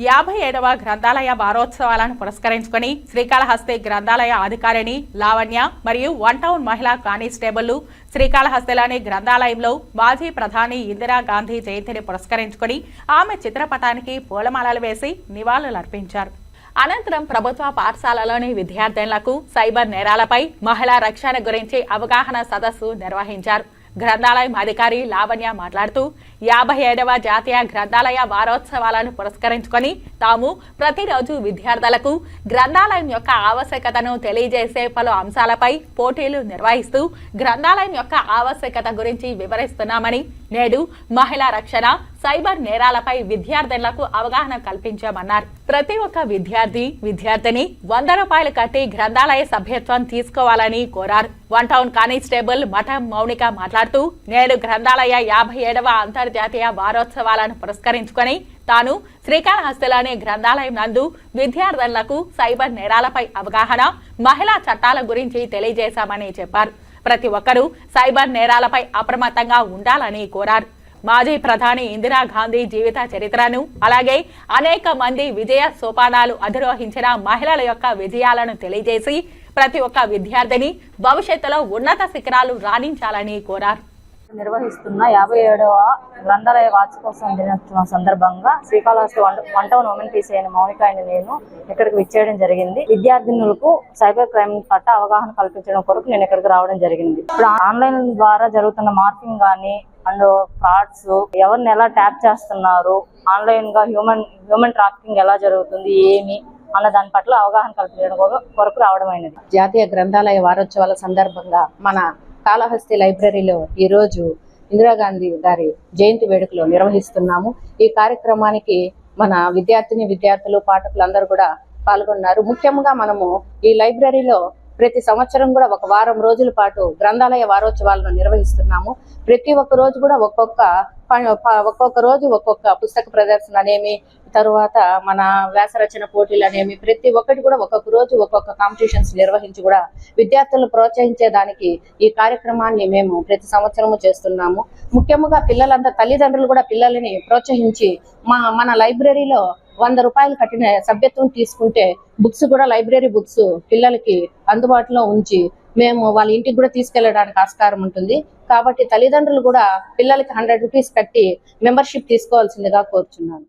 యాభై ఏడవ గ్రంథాలయ వారోత్సవాలను పురస్కరించుకొని శ్రీకాళహస్తి గ్రంథాలయ అధికారిని లావణ్య మరియు వన్ టౌన్ మహిళా కానిస్టేబుల్ శ్రీకాళహస్తిలోని గ్రంథాలయంలో మాజీ ప్రధాని ఇందిరాగాంధీ జయంతిని పురస్కరించుకుని ఆమె చిత్రపటానికి పూలమాలలు వేసి నివాళులర్పించారు. అనంతరం ప్రభుత్వ పాఠశాలలోని విద్యార్థినులకు సైబర్ నేరాలపై మహిళా రక్షణ గురించి అవగాహన సదస్సు నిర్వహించారు. గ్రంథాలయం అధికారి లావణ్య మాట్లాడుతూ యాభై ఏడవ జాతీయ గ్రంథాలయ వారోత్సవాలను పురస్కరించుకొని తాము ప్రతిరోజు విద్యార్థులకు గ్రంథాలయం యొక్క ఆవశ్యకతను తెలియజేసే పలు అంశాలపై పోటీలు నిర్వహిస్తూ గ్రంథాలయం యొక్క ఆవశ్యకత గురించి వివరిస్తున్నామని నేడు మహిళా రక్షణ సైబర్ నేరాలపై విద్యార్థులకు అవగాహన కల్పించామన్నారు. ప్రతి ఒక్క విద్యార్థి విద్యార్థిని వంద రూపాయలు కట్టి గ్రంథాలయ సభ్యత్వం తీసుకోవాలని కోరారు. వన్ టౌన్ కానిస్టేబుల్ మఠం మౌనిక మాట్లాడుతూ నేడు గ్రంథాలయ యాభై ఏడవ అంతర్జాతీయ వారోత్సవాలను పురస్కరించుకొని తాను శ్రీకాళహస్తిలోని గ్రంథాలయం నందు విద్యార్థులకు సైబర్ నేరాలపై అవగాహన మహిళా చట్టాల గురించి తెలియజేశామని చెప్పారు. ప్రతి ఒక్కరూ సైబర్ నేరాలపై అప్రమత్తంగా ఉండాలని కోరారు. మాజీ ప్రధాని ఇందిరాగాంధీ జీవిత చరిత్రను అలాగే అనేక మంది విజయ సోపానాలు అధిరోహించిన మహిళల యొక్క విజయాలను తెలియజేసి ప్రతి ఒక్క విద్యార్థిని భవిష్యత్తులో ఉన్నత శిఖరాలు రాణించాలని కోరారు. నిర్వహిస్తున్న యాభై ఏడవ గ్రంథాలయ వార్షికోత్సవం దినోత్సవం సందర్భంగా Srikalahasti one- one town women PC అయిన మౌనిక అయిన నేను ఇక్కడికి విచ్చేయడం జరిగింది. విద్యార్థినులకు సైబర్ క్రైమ్ పట్ల అవగాహన కల్పించడం కొరకు నేను ఇక్కడికి రావడం జరిగింది. ఇప్పుడు ఆన్లైన్ ద్వారా జరుగుతున్న మార్కింగ్ కానీ అండ్ ఫ్రాడ్స్ ఎవరిని ఎలా ట్యాప్ చేస్తున్నారు? ఆన్లైన్గా హ్యూమన్ హ్యూమన్ ట్రాఫికింగ్ ఎలా జరుగుతుంది ఏమి అన్న దాని పట్ల అవగాహన కల్పించడం కొరకు- రావడమైనది రావడం జాతీయ గ్రంథాలయ వారోత్సవాల సందర్భంగా మన కాళహస్తి లైబ్రరీలో ఈరోజు ఇందిరాగాంధీ గారి జయంతి వేడుకలు నిర్వహిస్తున్నాము. ఈ కార్యక్రమానికి మన విద్యార్థిని విద్యార్థులు పాఠకులు అందరూ కూడా పాల్గొన్నారు. ముఖ్యంగా మనము ఈ లైబ్రరీలో ప్రతి సంవత్సరం కూడా ఒక వారం రోజుల పాటు గ్రంథాలయ వారోత్సవాలను నిర్వహిస్తున్నాము. ప్రతి ఒక్క రోజు కూడా ఒక్కొక్క ప- ఒక్కొక్క రోజు ఒక్కొక్క పుస్తక ప్రదర్శన అనేమి తరువాత మన వ్యాసరచన పోటీలు అనేవి ప్రతి ఒక్కటి కూడా ఒక్కొక్క రోజు ఒక్కొక్క కాంపిటీషన్స్ నిర్వహించి కూడా విద్యార్థులను ప్రోత్సహించేదానికి ఈ కార్యక్రమాన్ని మేము ప్రతి సంవత్సరము చేస్తున్నాము. ముఖ్యంగా పిల్లలంతా తల్లిదండ్రులు కూడా పిల్లల్ని ప్రోత్సహించి మా మన లైబ్రరీలో వంద రూపాయలు కట్టిన సభ్యత్వం తీసుకుంటే బుక్స్ కూడా లైబ్రరీ బుక్స్ పిల్లలకి అందుబాటులో ఉంచి మేము వాళ్ళ ఇంటికి కూడా తీసుకెళ్ళడానికి ఆస్కారం ఉంటుంది. కాబట్టి తల్లిదండ్రులు కూడా పిల్లలకి హండ్రెడ్ రూపీస్ కట్టి మెంబర్షిప్ తీసుకోవాల్సిందిగా కోరుచున్నాను.